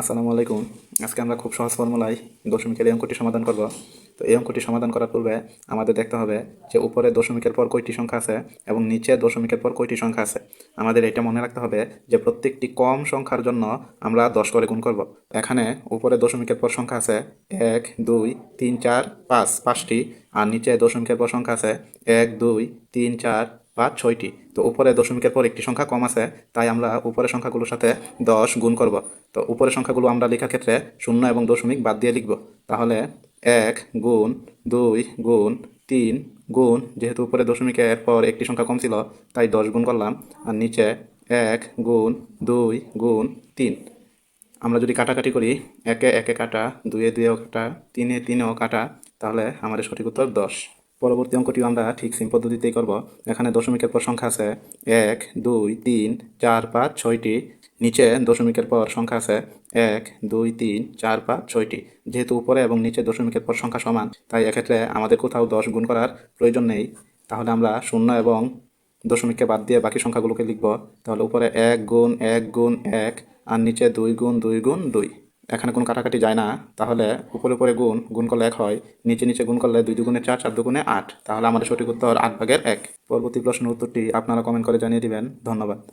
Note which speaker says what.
Speaker 1: আসসালামু আলাইকুম। আজকে আমরা খুব সহজ ফর্মুলায় দশমিকের এই অঙ্কটি সমাধান করব। তো এই অঙ্কটি সমাধান করার পূর্বে আমাদের দেখতে হবে যে উপরে দশমিকের পর কয়টি সংখ্যা আছে এবং নিচে দশমিকের পর কয়টি সংখ্যা আছে। আমাদের এটা মনে রাখতে হবে যে প্রত্যেকটি কম সংখ্যার জন্য আমরা দশ করে গুণ করব। এখানে উপরে দশমিকের পর সংখ্যা আছে এক, দুই, তিন, চার, পাঁচ, পাঁচটি। আর নিচে দশমিকের পর সংখ্যা আছে এক, দুই, তিন, চার পাঁচ ছয়টি। তো উপরে দশমিকের পর একটি সংখ্যা কম আছে, তাই আমরা উপরের সংখ্যাগুলোর সাথে দশ গুণ করব। তো উপরের সংখ্যাগুলো আমরা লেখার ক্ষেত্রে শূন্য এবং দশমিক বাদ দিয়ে লিখব। তাহলে এক গুণ দুই গুণ তিন গুণ, যেহেতু উপরে দশমিকের পর একটি সংখ্যা কম ছিল, তাই দশ গুণ করলাম, আর নিচে এক গুণ দুই গুণ তিন। আমরা যদি কাটাকাটি করি, একে একে কাটা, দুয়ে দুয়েও কাটা, তিনে তিনেও কাটা, তাহলে আমাদের সঠিক উত্তর দশ। পরবর্তী অঙ্কটিও আমরা ঠিক সেম পদ্ধতিতেই করব। এখানে দশমিকের পর সংখ্যা আছে এক, দুই, তিন, চার, পাঁচ, ছয়টি। নিচে দশমিকের পর সংখ্যা আছে এক, দুই, তিন, চার, পাঁচ, ছয়টি। যেহেতু উপরে এবং নিচে দশমিকের পর সংখ্যা সমান, তাই এক্ষেত্রে আমাদের কোথাও দশ গুণ করার প্রয়োজন নেই। তাহলে আমরা শূন্য এবং দশমিককে বাদ দিয়ে বাকি সংখ্যাগুলোকে লিখব। তাহলে উপরে এক গুণ এক গুণ এক, আর নিচে দুই গুণ দুই গুণ দুই। এখানে কোনো কাটাকাটি যায় না, তাহলে উপরে উপরে গুণ গুণ করলে এক হয়, নিচে নিচে গুণ করলে দুই দুগুণে চার চার দুগুণে আট। তাহলে আমাদের সঠিক উত্তর আট ভাগের এক। পরবর্তী প্রশ্নের উত্তরটি আপনারা কমেন্ট করে জানিয়ে দিবেন। ধন্যবাদ।